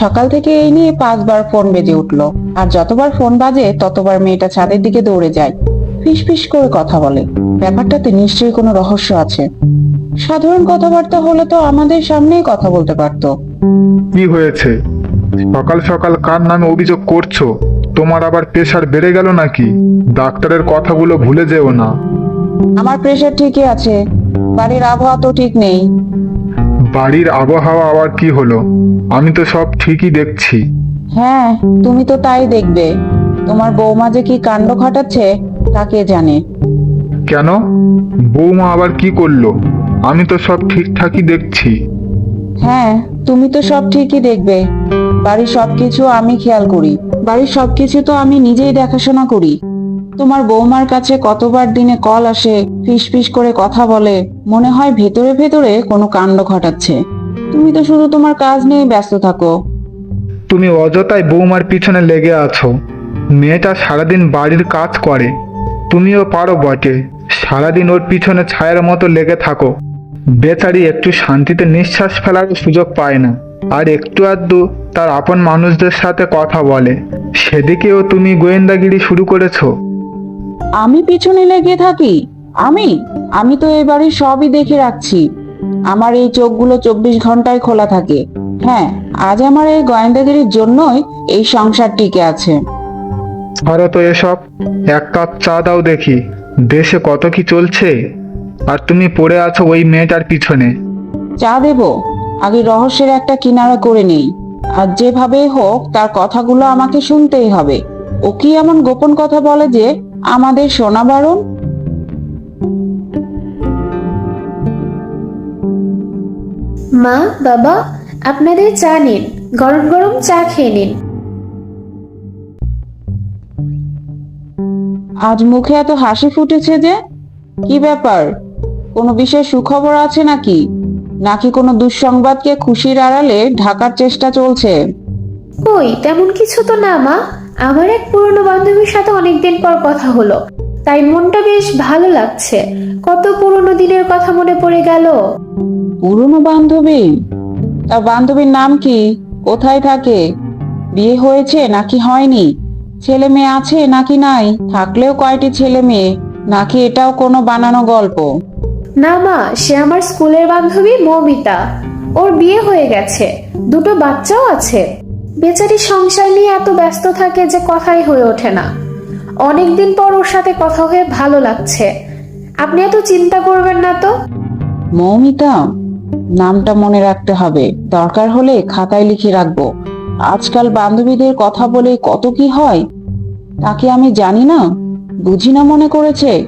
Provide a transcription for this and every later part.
সকাল থেকে এই নিয়ে পাঁচবার ফোন বেজে উঠল। আর যতবার ফোন বাজে ততবার মেয়েটা ছাদের দিকে দৌড়ে যায়। ফিস ফিস করে কথা বলে। ব্যাপারটাতে নিশ্চয়ই কোনো রহস্য আছে। সাধারণ কথাবার্তা হলে তো আমাদের সামনেই কথা বলতে পারতো। কি হয়েছে? সকাল সকাল কার নামে অভিযোগ করছ? তোমার আবার প্রেশার বেড়ে গেল নাকি? ডাক্তারের কথাগুলো ভুলে যেও না। আমার প্রেশার ঠিকই আছে। বাড়ির আবহাওয়া তো ঠিক নেই। বাড়ির আবহাওয়া আবার কি হলো? আমি তো সব ঠিকই দেখছি। হ্যাঁ তুমি তো তাই দেখবে। তোমার বৌমা যে কি কাণ্ড ঘটাচ্ছে তাকে জানে? কেন? বৌমা আবার কি করল? আমি তো সব ঠিকঠাকই দেখছি। হ্যাঁ তুমি তো সব ঠিকই দেখবে। বাড়ির সবকিছু আমি খেয়াল করি। বাড়ির সবকিছু তো আমি নিজেই দেখাশোনা করি। তোমার বৌমার কাছে কতবার দিনে কল আসে ফিস করে কথা বলে, মনে হয় ভেতরে ভেতরে কোনো কাণ্ড ঘটাচ্ছে। তুমি তো শুধু তোমার কাজ নিয়ে ব্যস্ত থাকো। তুমি অযথাই বৌমার পিছনে লেগে আছো। মেয়েটা সারাদিন বাড়ির কাজ করে। তুমিও পারো বটে, সারাদিন ওর পিছনে ছায়ার মতো লেগে থাকো। বেচারি একটু শান্তিতে নিঃশ্বাস ফেলার সুযোগ পায় না। আর একটু আধটু তার আপন মানুষদের সাথে কথা বলে। সেদিকেও তুমি গোয়েন্দাগিরি শুরু করেছ। আমি পিছনে লেগে থাকি? আমি? আমি তো এবারে সবই দেখে রাখছি। আমার এই চোখগুলো চব্বিশ ঘন্টায় খোলা থাকে। হ্যাঁ আজ আমার এই গোয়েন্দাগিরির জন্যই এই সংসার টিকে আছে। ধরো তো এসব এক কাপ চা দাও দেখি। দেশে কত কি চলছে? আর তুমি পড়ে আছো ওই মেয়েটার পিছনে। চা দেব। আগে রহস্যের একটা কিনারা করে নেই। আর যেভাবে হোক তার কথাগুলো আমাকে শুনতেই হবে। ও কি এমন গোপন কথা বলে যে আমাদের শোনা বারণ মা বাবা আপনাদের চা নিন গরম গরম চা খেয়ে নিন। আজ মুখে এত হাসি ফুটেছে যে কি ব্যাপার? কোনো বিশেষ সুখবর আছে নাকি? নাকি কোনো দুঃসংবাদকে খুশির আড়ালে ঢাকার চেষ্টা চলছে? কই তেমন কিছু তো না মা। আমার এক পুরনো বান্ধবীর সাথে অনেকদিন পর কথা হলো। তাই মনটা বেশ ভালো লাগছে। কত পুরনো দিনের কথা মনে পড়ে গেল। পুরনো বান্ধবী? তার বান্ধবীর নাম কি? কোথায় থাকে? বিয়ে হয়েছে নাকি হয়নি? ছেলে মেয়ে আছে নাকি নাই? থাকলেও কয়টি ছেলে মেয়ে? নাকি এটাও কোনো বানানো গল্প? না মা সে আমার স্কুলের বান্ধবী মৌমিতা। ওর বিয়ে হয়ে গেছে। দুটো বাচ্চাও আছে। বেচারি সংসার নিয়ে এত ব্যস্ত থাকে যে কথাই হয়ে ওঠে না। অনেকদিন পর ওর সাথে কথা হয়ে ভালো লাগছে। আপনি এত চিন্তা করবেন না তো? মৌমিতা নামটা মনে রাখতে হবে। দরকার হলে খাতায় লিখে রাখব। আজকাল বান্ধবীদের কথা বলে কত কি হয় তাকে আমি জানি না? বুঝি না মনে করেছে?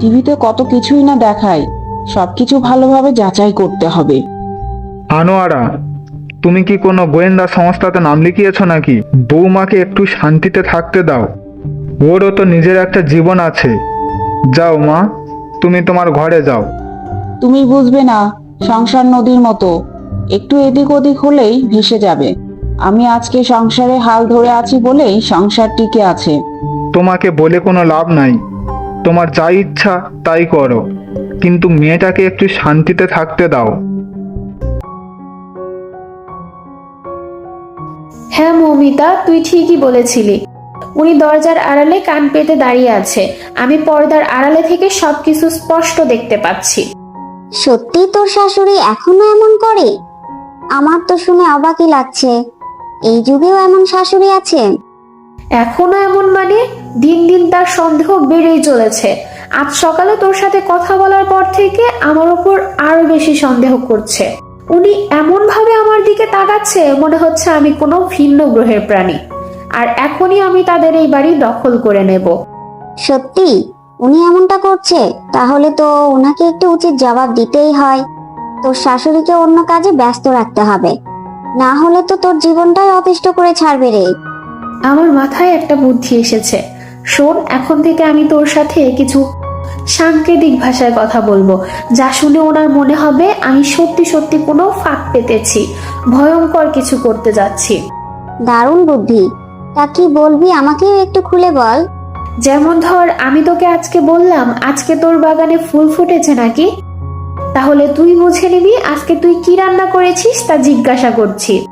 টিভিতে কত কিছুই না দেখায় সবকিছু ভালোভাবে যাচাই করতে হবে। আনোয়ারা তুমি কি কোনো গোয়েন্দা সংস্থাতে নাম লিখিয়েছো নাকি? বৌমাকে একটু শান্তিতে থাকতে দাও। ওরও তো নিজের একটা জীবন আছে। যাও মা তুমি তোমার ঘরে যাও। তুমি বুঝবে না সংসার নদীর মতো। একটু এদিক ওদিক হলেই ভেসে যাবে। আমি আজকে সংসারে হাল ধরে আছি বলেই সংসার টিকে আছে। তোমাকে বলে কোনো লাভ নাই। তোমার যা ইচ্ছা তাই করো। কিন্তু মেয়েটাকে একটু শান্তিতে থাকতে দাও। হ্যাঁ মৌমিতা তুই ঠিকই বলেছিলি। উনি দরজার আড়ালে কান পেতে দাঁড়িয়ে আছে। আমি পর্দার আড়ালে থেকে সবকিছু স্পষ্ট দেখতে পাচ্ছি। সত্যি তোর শাশুড়ি এখনও এমন করে? আমার তো শুনে অবাকই লাগছে। এই যুগেও এমন শাশুড়ি আছে? এখনও এমন মানে? দিন দিন তার সন্দেহ বেড়েই চলেছে। আজ সকালে তোর সাথে কথা বলার পর থেকে আমার উপর আরও বেশি সন্দেহ করছে। উনি এমন ভাবে আমার দিকে তাকাচ্ছে মনে হচ্ছে আমি কোনো ভিন্ন গ্রহের প্রাণী। আর এখনই আমি তাদের এই বাড়ি দখল করে নেব। সত্যি? উনি এমনটা করছে? তাহলে তো ওনাকে একটু উচিত জবাব দিতেই হয়। তোর শাশুড়িকে অন্য কাজে ব্যস্ত রাখতে হবে। না হলে তো তোর জীবনটাই অতিষ্ঠ করে ছাড়বে রে। আমার মাথায় একটা বুদ্ধি এসেছে। শোন এখন থেকে আমি তোর সাথে কিছু সাংকেতিক ভাষায় কথা বলব। যা শুনে ওনার মনে হবে আমি সত্যি সত্যি কোনো ফাঁক পেতেছি। ভয়ঙ্কর কিছু করতে যাচ্ছি। দারুণ বুদ্ধি। তা কি বলবি আমাকেও একটু খুলে বল। যেমন ধর আমি তোকে আজকে বললাম আজকে তোর বাগানে ফুল ফুটেছে নাকি? তাহলে তুই বুঝে নিবি আজকে তুই কি রান্না করেছিস তা জিজ্ঞাসা করছি।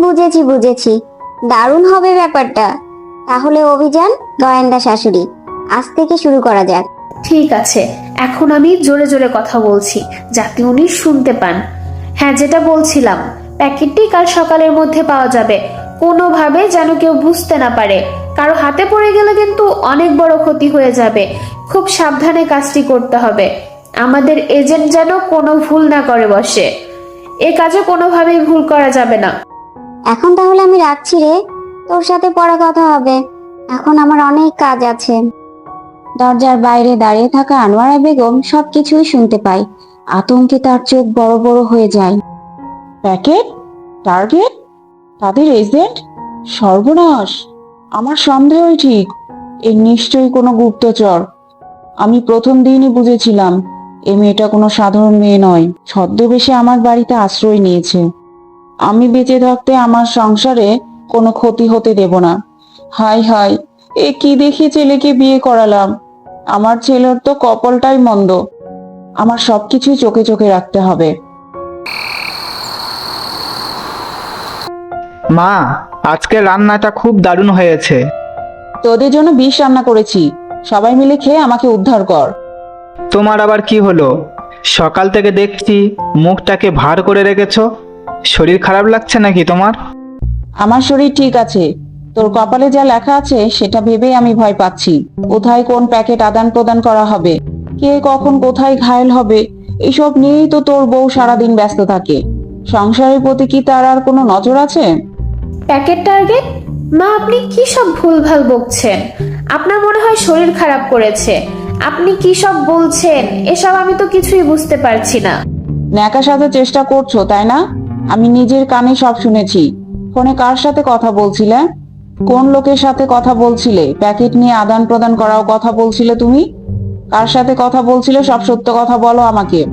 বুঝেছি বুঝেছি। দারুণ হবে ব্যাপারটা। তাহলে অভিযান গোয়েন্দা শাশুড়ি আজ থেকে শুরু করা যাক। ঠিক আছে, এখন আমি জোরে জোরে কথা বলছি, যাতে উনি শুনতে পান। হ্যাঁ যেটা বলছিলাম, প্যাকেটটি কাল সকালের মধ্যে পাওয়া যাবে। কোনোভাবে যেন কেউ বুঝতে না পারে। কারও হাতে পড়ে গেলে কিন্তু অনেক বড় ক্ষতি হয়ে যাবে। খুব সাবধানে কাজটি করতে হবে। আমাদের এজেন্ট যেন কোনো ভুল না করে বসে। এ কাজে কোনোভাবেই ভুল করা যাবে না। এখন তাহলে আমি রাখছি রে। তোর সাথে পরে কথা হবে। এখন আমার অনেক কাজ আছে। দরজার বাইরে দাঁড়িয়ে থাকা আনোয়ারা বেগম সবকিছুই শুনতে পায়। আতঙ্কে তার চোখ বড় বড় হয়ে যায়। প্যাকেট? টার্গেট? তাদের এজেন্ট? সর্বনাশ! আমার সন্দেহই ঠিক। এর নিশ্চয়ই কোনো গুপ্তচর। আমি প্রথম দিনই বুঝেছিলাম, এ মেয়েটা কোনো সাধারণ মেয়ে নয়। ছদ্মবেশে আমার বাড়িতে আশ্রয় নিয়েছে। আমি বেঁচে থাকতে আমার সংসারে কোনো ক্ষতি হতে দেব না। হাই হাই এ কি দেখে ছেলেকে বিয়ে করালাম? আমার ছেলের তো কপালটাই মন্দ। আমার সবকিছুই চোখে চোখে রাখতে হবে। মা আজকে রান্নাটা খুব দারুণ হয়েছে। তোদের জন্য বিষ রান্না করেছি। সবাই মিলে খেয়ে আমাকে উদ্ধার কর। তোমার আবার কি হলো? সকাল থেকে দেখছি মুখটাকে ভার করে রেখেছো। শরীর খারাপ লাগছে নাকি তোমার? আমার শরীর ঠিক আছে। তোর কপালে যা লেখা আছে সেটা ভেবেই আমি ভয় পাচ্ছি। কোথায় কোন প্যাকেট আদান প্রদান করা হবে? কে কখন কোথায় ঘায়েল হবে? এসব নিয়েই তো তোর বউ সারাদিন ব্যস্ত থাকে। সংসারের প্রতি কি তার আর কোনো নজর আছে? Packet target? মা আপনি কি সব ভুলভাল বকছেন? আপনার মনে হয় শরীর খারাপ করেছে। আপনি কি সব বলছেন? এসব আমি তো কিছুই বুঝতে পারছি না। ন্যাকা সাথে চেষ্টা করছ তাই না? আমি নিজের কানে সব শুনেছি। ফোনে কার সাথে কথা বলছিলে? কোন লোকের সাথে কথা বলছিলে? প্যাকেট নিয়ে আদান প্রদান করাও কথা বলছিলে তুমি? কার সাথে কথা বলছিলে? সব সত্য কথা বলো আমাকে।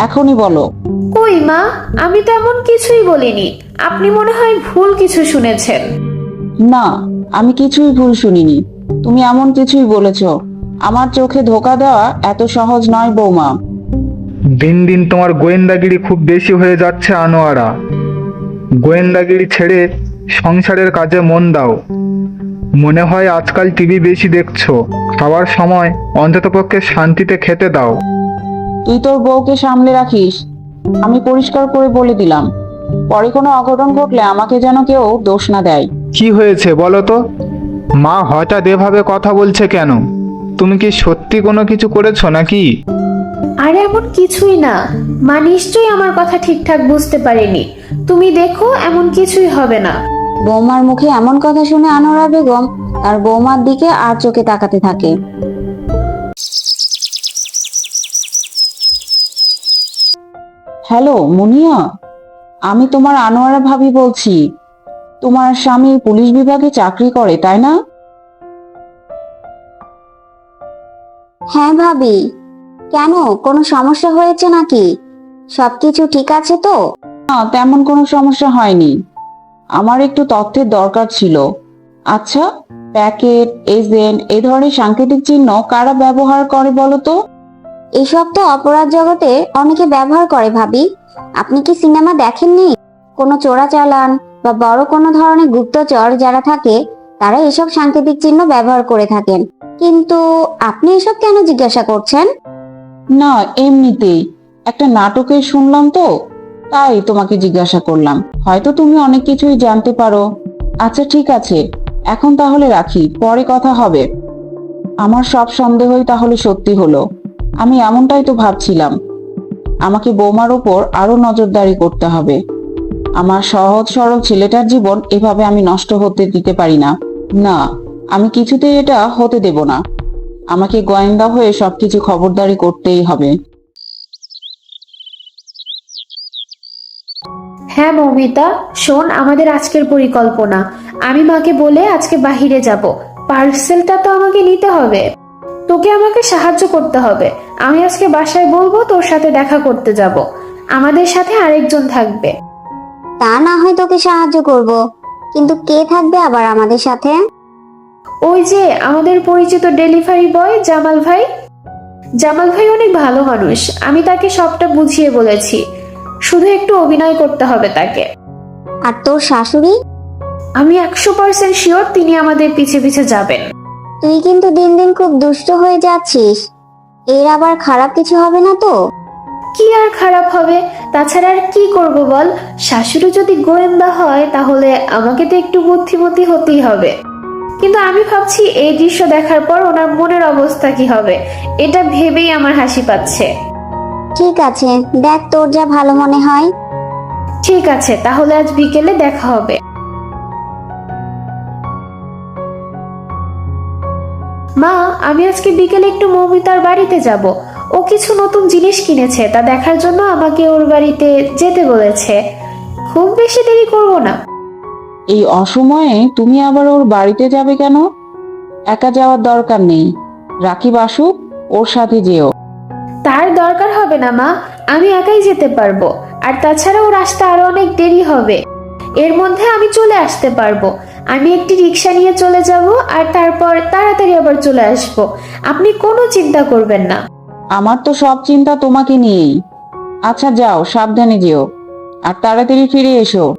এখনই বলো। কই মা? আমি তো এমন কিছুই বলিনি। আপনি মনে হয় ভুল কিছু শুনেছেন। না আমি কিছুই ভুল শুনিনি। তুমি এমন কিছুই বলেছ। আমার চোখে ধোকা দেওয়া এত সহজ নয় বৌমা। দিন দিন তোমার গোয়েন্দাগিরি খুব বেশি হয়ে যাচ্ছে আনোয়ারা। গোয়েন্দাগিরি ছেড়ে সংসারের কাজে মন দাও। মনে হয় আজকাল টিভি বেশি দেখছ। খাওয়ার সময় অন্ততপক্ষে শান্তিতে খেতে দাও। তুই তোর বউকে সামলে রাখিস। আমি পরিষ্কার করে বলে দিলাম। পরে কোনো অঘটন ঘটলে আমাকে যেন কেউ দোষ না দেয়। কি হয়েছে বলো তো? মা হঠাৎ এভাবে কথা বলছে কেন? তুমি কি সত্যি কোনো কিছু করেছ নাকি? আরে এমন কিছুই না। মা নিশ্চয়ই আমার কথা ঠিকঠাক বুঝতে পারেনি। তুমি দেখো এমন কিছুই হবে না। বৌমার মুখে এমন কথা শুনে আনোয়ারা বেগম তার বৌমার দিকে আর চোখে তাকাতে থাকে। হ্যালো মুনিয়া? আমি তোমার আনোয়ারা ভাবি বলছি। তোমার স্বামী পুলিশ বিভাগে চাকরি করে তাই না? হ্যাঁ ভাবি। কেন? কোনো সমস্যা হয়েছে নাকি? সবকিছু ঠিক আছে তো? না তেমন কোনো সমস্যা হয়নি। আমার একটু তথ্যের দরকার ছিল। আচ্ছা প্যাকেট এজেন্ট এই ধরনের সাংকেতিক চিহ্ন কারা ব্যবহার করে বলতো এসব তো অপরাধ জগতে অনেকে ব্যবহার করে ভাবি। আপনি কি সিনেমা দেখেননি? কোনো চোরাচালান বা বড় কোনো ধরনের গুপ্তচর যারা থাকে তারা এসব সাংকেতিক চিহ্ন ব্যবহার করে থাকেন। কিন্তু আপনি এসব কেন জিজ্ঞাসা করছেন? না এমনিতেই। একটা নাটকে শুনলাম তো তাই তোমাকে জিজ্ঞাসা করলাম। হয়তো তুমি অনেক কিছুই জানতে পারো। আচ্ছা ঠিক আছে। এখন তাহলে রাখি। পরে কথা হবে। আমার সব সন্দেহই তাহলে সত্যি হলো। আমি এমনটাই তো ভাবছিলাম। আমাকে বৌমার ওপর আরও নজরদারি করতে হবে। আমার সহজ সরল ছেলেটার জীবন এভাবে আমি নষ্ট হতে দিতে পারি না। না, আমি কিছুতেই এটা হতে দেব না। আমাকে গোয়েন্দা হয়ে সবকিছু খবরদারি করতেই হবে। হ্যাঁ মৌমিতা শোন আমাদের আজকের পরিকল্পনা। আমি মাকে বলে আজকে বাহিরে যাব। পার্সেলটা তো আমাকে নিতে হবে। তোকে আমাকে সাহায্য করতে হবে। আমি আজকে বাসায় বলব তোর সাথে দেখা করতে যাব। আমাদের সাথে আরেকজন থাকবে। তা না হয় তোকে সাহায্য করব। কিন্তু কে থাকবে আবার আমাদের সাথে? ওই যে আমাদের পরিচিত ডেলিভারি বয় জামাল ভাই। জামাল ভাই অনেক ভালো মানুষ। আমি তাকে সবটা বুঝিয়ে বলেছি। শুধু একটু অভিনয় করতে হবে তাকে। আর তোর শাশুড়ি? আমি একশো পার্সেন্ট শিওর তিনি আমাদের পিছে পিছে যাবেন। তুই কিন্তু দিন দিন খুব দুষ্ট হয়ে যাচ্ছিস। এর আবার খারাপ কিছু হবে না তো? কি আর খারাপ হবে? তাছাড়া আর কি করব বল? শাশুড়ি যদি গোয়েন্দা হয় তাহলে আমাকে তো একটু বুদ্ধিমতী হতেই হবে। কিন্তু আমি ভাবছি এই দৃশ্য দেখার পর ওনার মনের অবস্থা কি হবে? এটা ভেবেই আমার হাসি পাচ্ছে। ঠিক আছে দেখ তোর যা ভালো মনে হয়। ঠিক আছে তাহলে আজ বিকেলে দেখা হবে। মা আমি আজকে বিকেলে একটু মৌমিতার বাড়িতে যাব। ও কিছু নতুন জিনিস কিনেছে তা দেখার জন্য আমাকে ওর বাড়িতে যেতে বলেছে। খুব বেশি দেরি করব না। এই অসময়ে তুমি আবার ওর বাড়িতে যাবে কেন? একা যাওয়ার দরকার নেই। রাকিব আসুক ওর সাথে যেও। দরকার হবে না, মা। আমি একাই যেতে পারব। আর তাছাড়া ওর আসতে আরও অনেক দেরি হবে। এর মধ্যে আমি চলে আসতে পারব। আমি একটি রিক্সা নিয়ে চলে যাব আর তারপর তাড়াতাড়ি আবার চলে আসব। আপনি কোনো চিন্তা করবেন না। আমার তো সব চিন্তা তোমাকে নিয়েই। আচ্ছা যাও, সাবধানে যেও। আর তাড়াতাড়ি ফিরে এসো।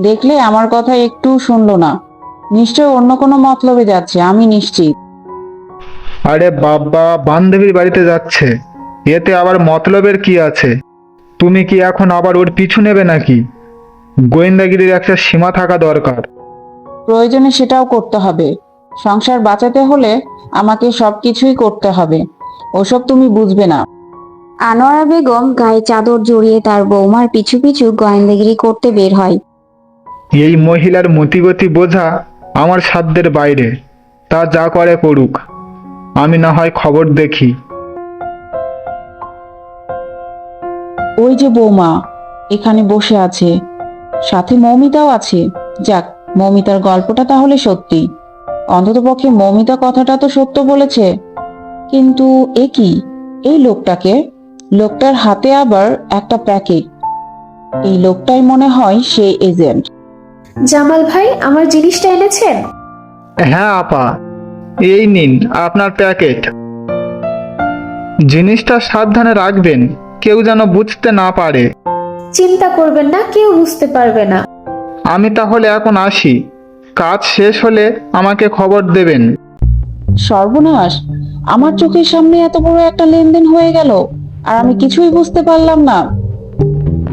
দেখলে আমার কথা একটু শুনলো না। নিশ্চয় অন্য কোনো মতলবে যাচ্ছে আমি নিশ্চিত। আরে বাবা বান্ধবীর বাড়িতে যাচ্ছে। এতে আবার মতলবের কি আছে? তুমি কি এখন আবার ওর পিছু নেবে নাকি? গোয়েন্দাগিরির একটা সীমা থাকা দরকার। প্রয়োজনে সেটাও করতে হবে। সংসার বাঁচাতে হলে আমাকে সবকিছুই করতে হবে। ওসব তুমি বুঝবে না। আনোয়ারা বেগম গায়ে চাদর জড়িয়ে তার বৌমার পিছু পিছু গোয়েন্দাগিরি করতে বের হয়। এই মহিলার মতিগতি বোঝা আমার সাধ্যের বাইরে, তা যা করে করুক, আমি না হয় খবর দেখি। ওই যে বৌমা, এখানে বসে আছে। সাথে মৌমিতাও আছে। যাক, মৌমিতার গল্পটা তাহলে সত্যি। অন্ততপক্ষে মৌমিতা কথাটা তো সত্য বলেছে। কিন্তু এ কি? এই লোকটাকে? লোকটার হাতে আবার একটা প্যাকেট। এই লোকটাই মনে হয় সে এজেন্ট। জামাল ভাই আমার জিনিসটা এনেছেন? হ্যাঁ আপা। এই নিন আপনার প্যাকেট। জিনিসটা সাবধানে রাখবেন কেউ যেন বুঝতে না পারে। চিন্তা করবেন না কেউ বুঝতে পারবে না। আমি তাহলে এখন আসি। কাজ শেষ হলে আমাকে খবর দেবেন। সর্বনাশ! আমার চোখের সামনে এত বড় একটা লেনদেন হয়ে গেল আর আমি কিছুই বুঝতে পারলাম না।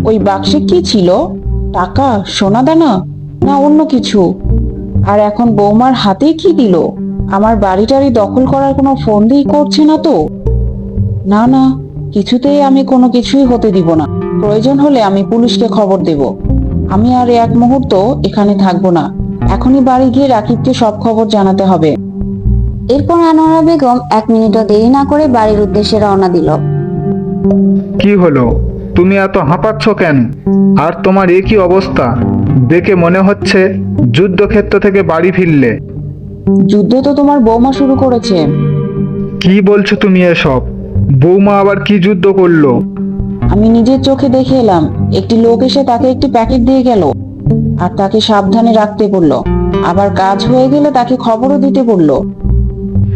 ওই বাক্সে কি ছিল? টাকা সোনা দানা? না অন্য কিছু? আর এখন বৌমার হাতে কি দিল? আমার বাড়িটারি দখল করার কোনো ফোন ফন্দি করছে না তো? না না, কিছুতেই আমি কোনো কিছুই হতে দিব না। প্রয়োজন হলে আমি পুলিশকে খবর দেব। আমি আর এক মুহূর্ত এখানে থাকব না। এখনই বাড়ি গিয়ে রাকিবকে সব খবর জানাতে হবে। এরপর আনোয়ারা বেগম এক মিনিটও দেরি না করে বাড়ির উদ্দেশ্যে রওনা দিল। কি হলো? তুমি এত হাঁপাচ্ছ কেন? আর তোমার এ কি অবস্থা? দেখে মনে হচ্ছে যুদ্ধক্ষেত্র থেকে বাড়ি ফিরলে। যুদ্ধ তো তোমার বৌমা শুরু করেছে। কি বলছো তুমি এসব? বৌমা আবার কি যুদ্ধ করল? আমি নিজের চোখে দেখে এলাম একটি লোক এসে তাকে একটি প্যাকেট দিয়ে গেল আর তাকে সাবধানে রাখতে বলল। আবার কাজ হয়ে গেলে তাকে খবরও দিতে বলল।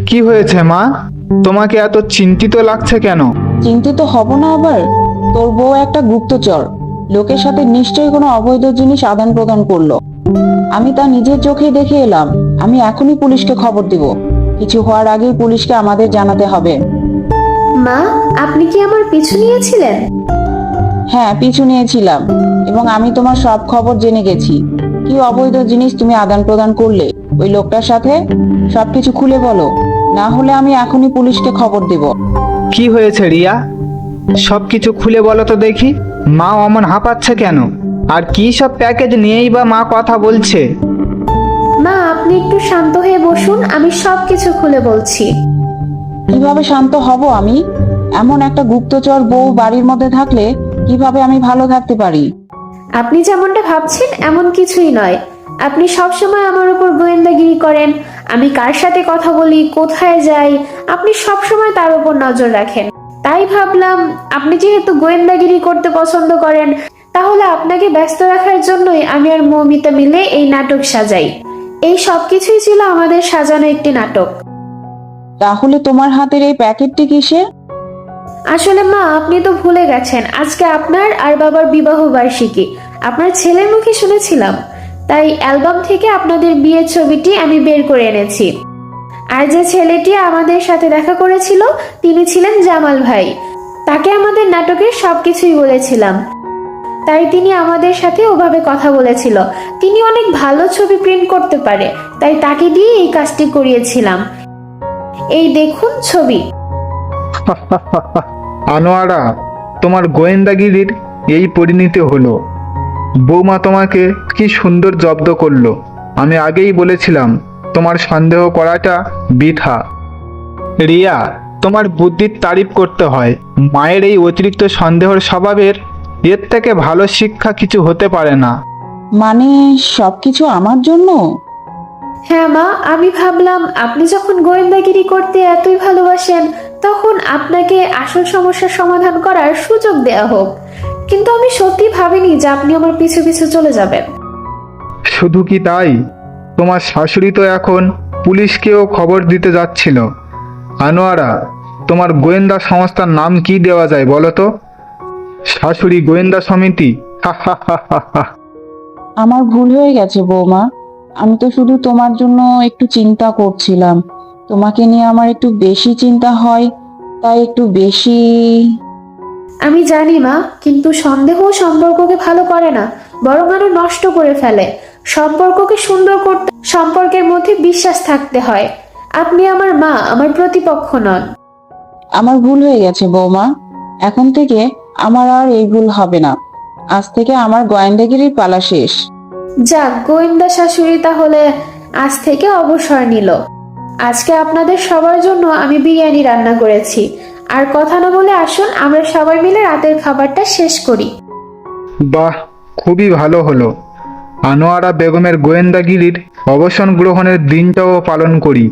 কি হয়েছে মা? তোমাকে এত চিন্তিত লাগছে কেন? চিন্তিত হব না আবার? তোর বউ একটা গুপ্তচর। লোকের সাথে নিশ্চয়ই কোনো অবৈধ জিনিস আদান প্রদান করল। আমি তা নিজের চোখে দেখে এলাম। আমি এখনই পুলিশকে খবর দিব। কিছু হওয়ার আগেই পুলিশকে আমাদের জানাতে হবে। মা আপনি কি আমার পিছু নিয়েছিলেন? হ্যাঁ পিছু নিয়েছিলাম এবং আমি তোমার সব খবর জেনে গেছি। কি অবৈধ জিনিস তুমি আদান প্রদান করলে? ওই লোকটার সাথে? সবকিছু খুলে বলো। না হলে আমি এখনই পুলিশকে খবর দেব। কি হয়েছে রিয়া? সব কিছু খুলে বলো তো দেখি। মা অমন হাঁপাচ্ছে কেন? আর কি সব প্যাকেজ নিয়েই বা মা কথা বলছে? মা আপনি একটু শান্ত হয়ে বসুন আমি সব কিছু খুলে বলছি। কীভাবে শান্ত হব আমি? এমন একটা গুপ্তচর বউ বাড়ির মধ্যে থাকলে কীভাবে আমি ভালো থাকতে পারি? আপনি যেমনটা ভাবছেন এমন কিছুই নয়। আপনি সব সময় আমার উপর গোয়েন্দাগিরি করেন আমি কার সাথে কথা বলি কোথায় যাই আপনি সব সময় তার উপর নজর রাখেন। তাই ভাবলাম আপনি যেহেতু গোয়েন্দাগিরি করতে পছন্দ করেন তাহলে আপনাকে ব্যস্ত রাখার জন্যই আমি আর মৌমিতা মিলে এই নাটক সাজাই। এই সব কিছুই ছিল আমাদের সাজানো একটি নাটক। তাহলে তোমার হাতের এই প্যাকেটটি কিসে আসলে মা আপনি তো ভুলে গেছেন আজকে আপনার আর বাবার বিবাহ বার্ষিকী। আপনার ছেলের মুখে শুনেছিলাম। তাই অ্যালবাম থেকে আপনাদের বিয়ের ছবিটি আমি বের করে এনেছি। আর যে ছেলেটি আমাদের সাথে দেখা করেছিল, তিনি ছিলেন জামাল ভাই। তাকে আমাদের নাটকের সবকিছুই বলেছিলাম। তাই তিনি আমাদের সাথে ওভাবে কথা বলেছিল। তিনি অনেক ভালো ছবি প্রিন্ট করতে পারে, তাই তাকে দিয়ে এই কাজটি করিয়েছিলাম। এই দেখুন ছবি। আনোয়ারা, তোমার গোয়েন্দাগিরির এই পরিণতি হলো। বৌমা তোমাকে কি সুন্দর জব্দ করল। আমি আগেই বলেছিলাম তোমার সন্দেহ করাটা বৃথা। রিয়া তোমার বুদ্ধির তারিফ করতে হয়। মায়ের এই অতিরিক্ত সন্দেহর স্বভাবের এর থেকে ভালো শিক্ষা কিছু হতে পারে না। মানে সবকিছু আমার জন্য? হ্যাঁ মা আমি ভাবলাম আপনি যখন গোয়েন্দাগিরি করতে এতই ভালোবাসেন তখন আপনাকে আসল সমস্যার সমাধান করার সুযোগ দেয়া হোক। কিন্তু আমি সত্যি ভাবিনি যে আপনি আমার পিছু পিছু চলে যাবেন। শুধু কি তাই? তোমার শাশুড়ি তো এখন পুলিশকেও খবর দিতে যাচ্ছিল। আনোয়ারা তোমার গোয়েন্দা সংস্থার নাম কি দেওয়া যায় বলো তো? শাশুড়ি গোয়েন্দা সমিতি? হা হা হা হা হা। আমার ভুল হয়ে গেছে বৌমা। আমি তো শুধু তোমার জন্য একটু চিন্তা করছিলাম। তোমাকে নিয়ে আমার একটু বেশি চিন্তা হয় তাই একটু বেশি আমি জানি মা কিন্তু সন্দেহ সম্পর্ককে ভালো করে না বরং আরও নষ্ট করে ফেলে। সম্পর্ককে সুন্দর করতে সম্পর্কের মধ্যে বিশ্বাস থাকতে হয়। আপনি আমার মা আমার প্রতিপক্ষ নন। আমার ভুল হয়ে গেছে বৌমা। এখন থেকে আমার আর এই ভুল হবে না। আজ থেকে আমার গোয়েন্দাগিরির পালা শেষ। যাক গোয়েন্দা শাশুড়ি তাহলে আজ থেকে অবসর নিল। আজকে আপনাদের সবার জন্য আমি বিরিয়ানি রান্না করেছি। আর কথা না বলে আসুন আমরা সবাই মিলে রাতের খাবারটা শেষ করি। বাহ খুবই ভালো হলো। আনোয়ারা বেগমের গোয়েন্দাগিরির অবসান গ্রহণের দিনটাও পালন করি।